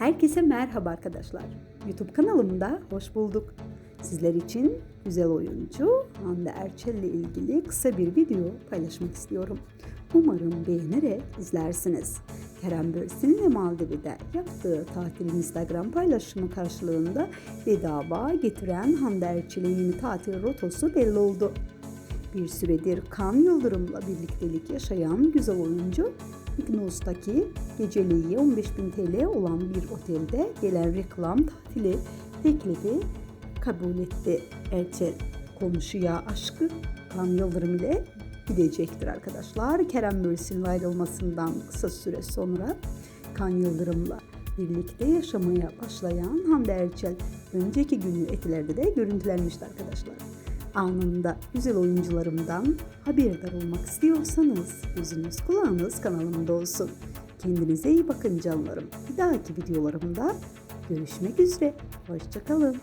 Herkese merhaba arkadaşlar. YouTube kanalımda hoş bulduk. Sizler için güzel oyuncu Hande Erçel ile ilgili kısa bir video paylaşmak istiyorum. Umarım beğenerek izlersiniz. Kerem Bürsin ve Maldiv'de yaptığı tatil Instagram paylaşımı karşılığında bedava getiren Hande Erçel'in yeni tatil rotası belli oldu. Bir süredir Kan Yıldırım'la birliktelik yaşayan güzel oyuncu Mykonos'taki geceliği 15.000 TL olan bir otelde gelen reklam tatili teklifi kabul etti. Erçel komşuya aşkı Kan Yıldırım ile gidecektir arkadaşlar. Kerem Bürsin'in ayrılmasından kısa süre sonra Kan Yıldırım'la birlikte yaşamaya başlayan Hande Erçel önceki günü etilerde de görüntülenmişti arkadaşlar. Anında güzel oyuncularımdan haberdar olmak istiyorsanız gözünüz kulağınız kanalımda olsun. Kendinize iyi bakın canlarım. Bir dahaki videolarımda görüşmek üzere. Hoşçakalın.